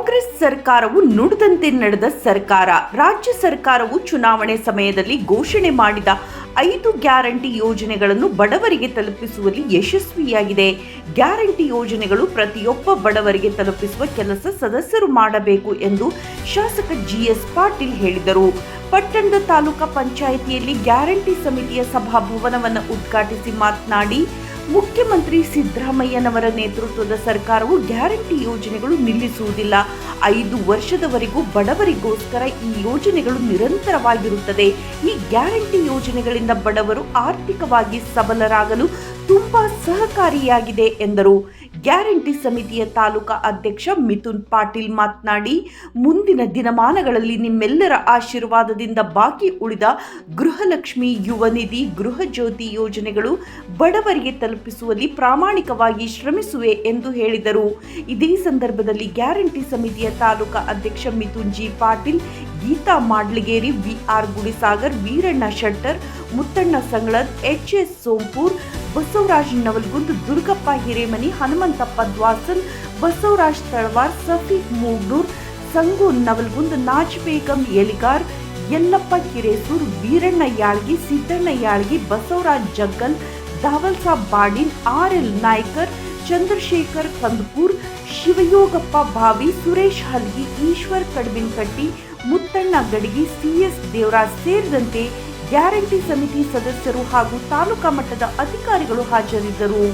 ಕಾಂಗ್ರೆಸ್ ಸರ್ಕಾರವು ನುಡಿದಂತೆ ನಡೆದ ಸರ್ಕಾರ. ರಾಜ್ಯ ಸರ್ಕಾರವು ಚುನಾವಣೆ ಸಮಯದಲ್ಲಿ ಘೋಷಣೆ ಮಾಡಿದ ಐದು ಗ್ಯಾರಂಟಿ ಯೋಜನೆಗಳನ್ನು ಬಡವರಿಗೆ ತಲುಪಿಸುವಲ್ಲಿ ಯಶಸ್ವಿಯಾಗಿದೆ. ಗ್ಯಾರಂಟಿ ಯೋಜನೆಗಳು ಪ್ರತಿಯೊಬ್ಬ ಬಡವರಿಗೆ ತಲುಪಿಸುವ ಕೆಲಸ ಸದಸ್ಯರು ಮಾಡಬೇಕು ಎಂದು ಶಾಸಕ ಜಿಎಸ್ ಪಾಟೀಲ್ ಹೇಳಿದರು. ಪಟ್ಟಣದ ತಾಲೂಕಾ ಪಂಚಾಯಿತಿಯಲ್ಲಿ ಗ್ಯಾರಂಟಿ ಸಮಿತಿಯ ಸಭಾಭವನವನ್ನು ಉದ್ಘಾಟಿಸಿ ಮಾತನಾಡಿ ಮುಖ್ಯಮಂತ್ರಿ ಸಿದ್ದರಾಮಯ್ಯನವರ ನೇತೃತ್ವದ ಸರ್ಕಾರವು ಗ್ಯಾರಂಟಿ ಯೋಜನೆಗಳು ನಿಲ್ಲಿಸುವುದಿಲ್ಲ. ಐದು ವರ್ಷದವರೆಗೂ ಬಡವರಿಗೋಸ್ಕರ ಈ ಯೋಜನೆಗಳು ನಿರಂತರವಾಗಿರುತ್ತದೆ. ಈ ಗ್ಯಾರಂಟಿ ಯೋಜನೆಗಳಿಂದ ಬಡವರು ಆರ್ಥಿಕವಾಗಿ ಸಬಲರಾಗಲು ತುಂಬಾ ಸಹಕಾರಿಯಾಗಿದೆ, ಎಂದರು. ಗ್ಯಾರಂಟಿ ಸಮಿತಿಯ ತಾಲೂಕಾ ಅಧ್ಯಕ್ಷ ಮಿಥುನ್ ಪಾಟೀಲ್ ಮಾತನಾಡಿ, ಮುಂದಿನ ದಿನಮಾನಗಳಲ್ಲಿ ನಿಮ್ಮೆಲ್ಲರ ಆಶೀರ್ವಾದದಿಂದ ಬಾಕಿ ಉಳಿದ ಗೃಹಲಕ್ಷ್ಮಿ ಯುವ ನಿಧಿ, ಗೃಹ ಜ್ಯೋತಿ ಯೋಜನೆಗಳು ಬಡವರಿಗೆ ತಲುಪಿಸುವಲ್ಲಿ ಪ್ರಾಮಾಣಿಕವಾಗಿ ಶ್ರಮಿಸುವೆ ಎಂದು ಹೇಳಿದರು. ಇದೇ ಸಂದರ್ಭದಲ್ಲಿ ಗ್ಯಾರಂಟಿ ಸಮಿತಿಯ ತಾಲೂಕಾ ಅಧ್ಯಕ್ಷ Mithun G Patil, Geeta Madligeri V R Gudisagar, Veeranna Shettar, Muttanna Sangalad, H S Sompur Basavaraj Navalgund, Durgappa Hiremani, Hanumanthappa Dwasan Basavaraj Talawar Safiq Mugnur, Sangu Navalgund, Naaz Begum Eligar, Yallappa Kiresur, Veeranna Yalgi, Siddanna Yalgi, Basavaraj Jaggal, Dawal Sab Badin, R L Naikar, Chandrashekhar Kandakur, Shivayogappa Bhavi, Suresh Halgi, Eshwar Kadbinkatti Muttanna Gadagi C S Devaraj ಸೇರಿದಂತೆ guarantee ಸಮಿತಿ ಸದಸ್ಯರು ಹಾಗೂ ತಾಲೂಕಾ ಮಟ್ಟದ ಅಧಿಕಾರಿಗಳು ಹಾಜರಿದ್ದರು.